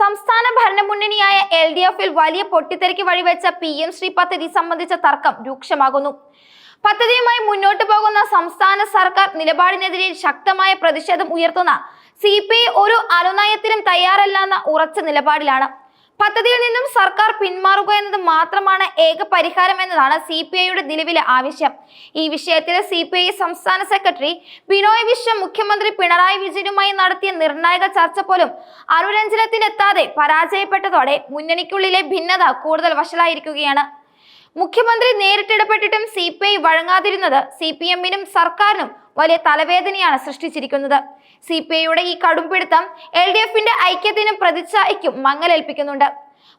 സംസ്ഥാന ഭരണമുന്നണിയായ L D എഫിൽ വലിയ പൊട്ടിത്തെറിക്ക് വഴിവെച്ച പി എം ശ്രീ പദ്ധതി സംബന്ധിച്ച തർക്കം രൂക്ഷമാകുന്നു. പദ്ധതിയുമായി മുന്നോട്ടു പോകുന്ന സംസ്ഥാന സർക്കാർ നിലപാടിനെതിരെ ശക്തമായ പ്രതിഷേധം ഉയർത്തുന്ന സി ഒരു അനുനയത്തിനും തയ്യാറല്ലെന്ന ഉറച്ച നിലപാടിലാണ്. പദ്ധതിയിൽ നിന്നും സർക്കാർ പിന്മാറുക എന്നത് മാത്രമാണ് ഏക പരിഹാരം എന്നതാണ് സി പി ഐയുടെ നിലവിലെ ആവശ്യം. ഈ വിഷയത്തിൽ സി പി ഐ സംസ്ഥാന സെക്രട്ടറി ബിനോയ് വിശ്വം മുഖ്യമന്ത്രി പിണറായി വിജയനുമായി നടത്തിയ നിർണായക ചർച്ച പോലും അരുരഞ്ജനത്തിനെത്താതെ പരാജയപ്പെട്ടതോടെ മുന്നണിക്കുള്ളിലെ ഭിന്നത കൂടുതൽ വഷളായിരിക്കുകയാണ്. മുഖ്യമന്ത്രി നേരിട്ടിടപെട്ടിട്ടും സി പി ഐ വഴങ്ങാതിരുന്നത് സി പി എമ്മിനും സർക്കാരിനും വലിയ തലവേദനയാണ് സൃഷ്ടിച്ചിരിക്കുന്നത്. സി പി ഐയുടെ ഈ കടുംപിടുത്തം എൽ ഡി എഫിന്റെ ഐക്യത്തിനും പ്രതിച്ഛായയ്ക്കും മങ്ങലേൽപ്പിക്കുന്നുണ്ട്.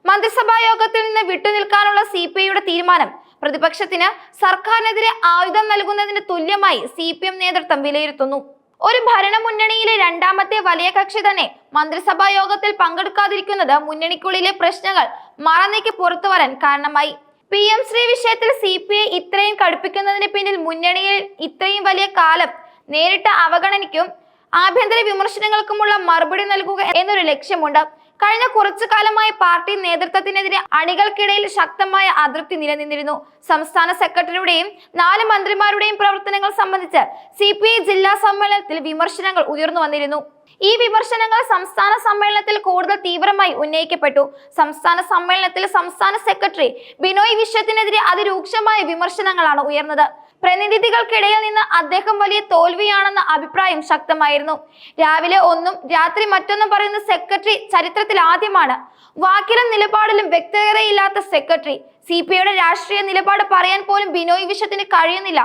മന്ത്രിസഭാ യോഗത്തിൽ നിന്ന് വിട്ടുനിൽക്കാനുള്ള സി പി ഐയുടെ തീരുമാനം പ്രതിപക്ഷത്തിന് സർക്കാരിനെതിരെ ആയുധം നൽകുന്നതിന് തുല്യമായി സി പി എം നേതൃത്വം വിലയിരുത്തുന്നു. ഒരു ഭരണ മുന്നണിയിലെ രണ്ടാമത്തെ വലിയ കക്ഷി തന്നെ മന്ത്രിസഭാ യോഗത്തിൽ പങ്കെടുക്കാതിരിക്കുന്നത് മുന്നണിക്കുള്ളിലെ പ്രശ്നങ്ങൾ മറന്നേക്ക് പുറത്തു വരാൻ കാരണമായി. പി എം ശ്രീ വിഷയത്തിൽ സി പി ഐ ഇത്രയും കടുപ്പിക്കുന്നതിന് പിന്നിൽ മുന്നണിയിൽ ഇത്രയും വലിയ കാലം നേരിട്ട അവഗണനയ്ക്കും ആഭ്യന്തര വിമർശനങ്ങൾക്കുമുള്ള മറുപടി നൽകുക എന്നൊരു ലക്ഷ്യമുണ്ട്. കഴിഞ്ഞ കുറച്ചു കാലമായി പാർട്ടി നേതൃത്വത്തിനെതിരെ അണികൾക്കിടയിൽ ശക്തമായ അതൃപ്തി നിലനിന്നിരുന്നു. സംസ്ഥാന സെക്രട്ടറിയുടെയും നാല് മന്ത്രിമാരുടെയും പ്രവർത്തനങ്ങൾ സംബന്ധിച്ച് സി ജില്ലാ സമ്മേളനത്തിൽ വിമർശനങ്ങൾ ഉയർന്നു വന്നിരുന്നു. ഈ വിമർശനങ്ങൾ സംസ്ഥാന സമ്മേളനത്തിൽ കൂടുതൽ തീവ്രമായി ഉന്നയിക്കപ്പെട്ടു. സംസ്ഥാന സമ്മേളനത്തിൽ സംസ്ഥാന സെക്രട്ടറി ബിനോയ് വിശ്വത്തിനെതിരെ അതിരൂക്ഷമായ വിമർശനങ്ങളാണ് ഉയർന്നത്. പ്രതിനിധികൾക്കിടയിൽ നിന്ന് അദ്ദേഹം വലിയ തോൽവിയാണെന്ന അഭിപ്രായം ശക്തമായിരുന്നു. രാവിലെ ഒന്നും രാത്രി മറ്റൊന്നും പറയുന്ന സെക്രട്ടറി ചരിത്രത്തിൽ ആദ്യമാണ്. വാക്കിലും നിലപാടിലും വ്യക്തതയില്ലാത്ത സെക്രട്ടറി. സി പി ഐയുടെ രാഷ്ട്രീയ നിലപാട് പറയാൻ പോലും ബിനോയ് വിശ്വത്തിന് കഴിയുന്നില്ല.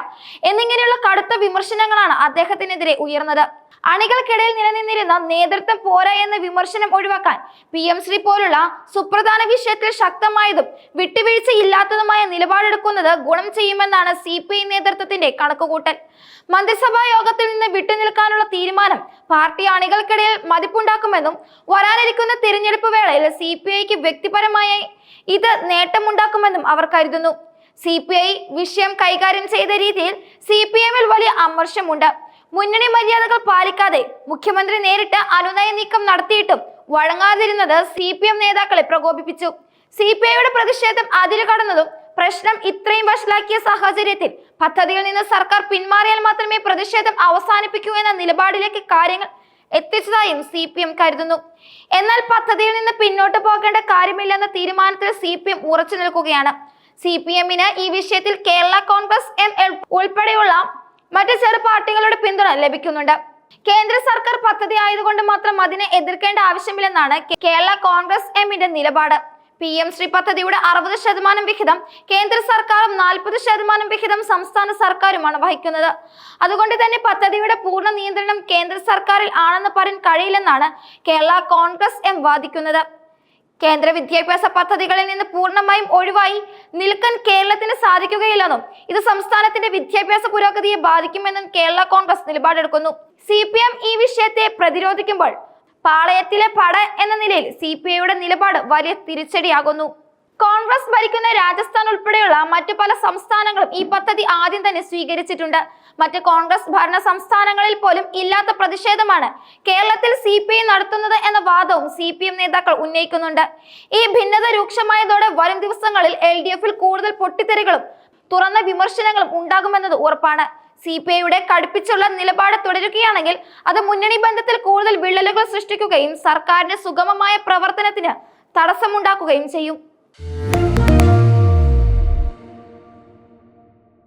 എന്നിങ്ങനെയുള്ള കടുത്ത വിമർശനങ്ങളാണ് അദ്ദേഹത്തിനെതിരെ ഉയർന്നത്. അണികൾക്കിടയിൽ നിലനിന്നിരുന്ന നേതൃത്വം പോരാ എന്ന വിമർശനം ഒഴിവാക്കാൻ പി എം ശ്രീ പോലുള്ള സുപ്രധാന വിഷയത്തിൽ ശക്തമായതും വിട്ടുവീഴ്ചയില്ലാത്തതുമായ നിലപാടെടുക്കുന്നത് ഗുണം ചെയ്യുമെന്നാണ് സി പി ഐ നേതൃത്വത്തിന്റെ കണക്കുകൂട്ടൽ. മന്ത്രിസഭാ യോഗത്തിൽ നിന്ന് വിട്ടുനിൽക്കാനുള്ള തീരുമാനം പാർട്ടി അണികൾക്കിടയിൽ മതിപ്പുണ്ടാക്കുമെന്നും വരാനിരിക്കുന്ന തിരഞ്ഞെടുപ്പ് വേളയിൽ സി പി ഐക്ക് വ്യക്തിപരമായി ഇത് നേട്ടമുണ്ടാക്കുമെന്നും അവർ കരുതുന്നു. സി പി ഐ വിഷയം കൈകാര്യം ചെയ്ത രീതിയിൽ സി പി എമ്മിൽ വലിയ അമർഷമുണ്ട് മുന്നണി മര്യാദകൾ പാലിക്കാതെ മുഖ്യമന്ത്രി നേരിട്ട് അനുനയ നീക്കം നടത്തിയിട്ടും വഴങ്ങാതിരുന്നത് സി പി എം നേതാക്കളെ പ്രകോപിപ്പിച്ചു. സി പി ഐയുടെ പ്രതിഷേധം അതിരുകടന്നതും പ്രശ്നം ഇത്രയും വഷളാക്കിയ സാഹചര്യത്തിൽ പദ്ധതിയിൽ നിന്ന് സർക്കാർ പിന്മാറിയാൽ മാത്രമേ പ്രതിഷേധം അവസാനിപ്പിക്കൂ എന്ന നിലപാടിലേക്ക് കാര്യങ്ങൾ എത്തിച്ചതായും സി പി എം കരുതുന്നു. എന്നാൽ പദ്ധതിയിൽ നിന്ന് പിന്നോട്ട് പോകേണ്ട കാര്യമില്ലെന്ന തീരുമാനത്തിൽ സി പി എം ഉറച്ചു നിൽക്കുകയാണ്. സി പി എമ്മിന് ഈ വിഷയത്തിൽ കേരള കോൺഗ്രസ് എം ഉൾപ്പെടെയുള്ള മറ്റ് ചെറു പാർട്ടികളുടെ പിന്തുണ ലഭിക്കുന്നുണ്ട്. കേന്ദ്ര സർക്കാർ പദ്ധതി ആയതുകൊണ്ട് മാത്രം അതിനെ എതിർക്കേണ്ട ആവശ്യമില്ലെന്നാണ് കേരള കോൺഗ്രസ് എമ്മിന്റെ നിലപാട്. പി എം ശ്രീ പദ്ധതിയുടെ അറുപത് ശതമാനം വിഹിതം കേന്ദ്ര സർക്കാരും നാൽപ്പത് ശതമാനം വിഹിതം സംസ്ഥാന സർക്കാരുമാണ് വഹിക്കുന്നത്. അതുകൊണ്ട് തന്നെ പദ്ധതിയുടെ പൂർണ നിയന്ത്രണം കേന്ദ്ര സർക്കാരിൽ ആണെന്ന് പറയാൻ കഴിയില്ലെന്നാണ് കേരള കോൺഗ്രസ് എം വാദിക്കുന്നത്. കേന്ദ്ര വിദ്യാഭ്യാസ പദ്ധതികളിൽ നിന്ന് പൂർണമായും ഒഴിവായി നിൽക്കാൻ കേരളത്തിന് സാധിക്കുകയില്ലെന്നും ഇത് സംസ്ഥാനത്തിന്റെ വിദ്യാഭ്യാസ പുരോഗതിയെ ബാധിക്കുമെന്നും കേരള കോൺഗ്രസ് നിലപാടെടുക്കുന്നു. സി പി എം ഈ വിഷയത്തെ പ്രതിരോധിക്കുമ്പോൾ പാളയത്തിലെ പട എന്ന നിലയിൽ സി പി ഐയുടെ നിലപാട് വലിയ തിരിച്ചടിയാകുന്നു. കോൺഗ്രസ് ഭരിക്കുന്ന രാജസ്ഥാൻ ഉൾപ്പെടെയുള്ള മറ്റു പല സംസ്ഥാനങ്ങളും ഈ പദ്ധതി ആദ്യം തന്നെ സ്വീകരിച്ചിട്ടുണ്ട്. മറ്റ് കോൺഗ്രസ് ഭരണ സംസ്ഥാനങ്ങളിൽ പോലും ഇല്ലാത്ത പ്രതിഷേധമാണ് കേരളത്തിൽ സി പി ഐ നടത്തുന്നത് എന്ന വാദവും സി പി എം നേതാക്കൾ ഉന്നയിക്കുന്നുണ്ട്. ഈ ഭിന്നത രൂക്ഷമായതോടെ വരും ദിവസങ്ങളിൽ എൽ ഡി എഫിൽ കൂടുതൽ പൊട്ടിത്തെറികളും തുറന്ന വിമർശനങ്ങളും ഉണ്ടാകുമെന്നത് ഉറപ്പാണ്. സി പി ഐയുടെ കടുപ്പിച്ചുള്ള നിലപാട് തുടരുകയാണെങ്കിൽ അത് മുന്നണി ബന്ധത്തിൽ കൂടുതൽ വിള്ളലുകൾ സൃഷ്ടിക്കുകയും സർക്കാരിന്റെ സുഗമമായ പ്രവർത്തനത്തിന് തടസ്സമുണ്ടാക്കുകയും ചെയ്യും. Thank you.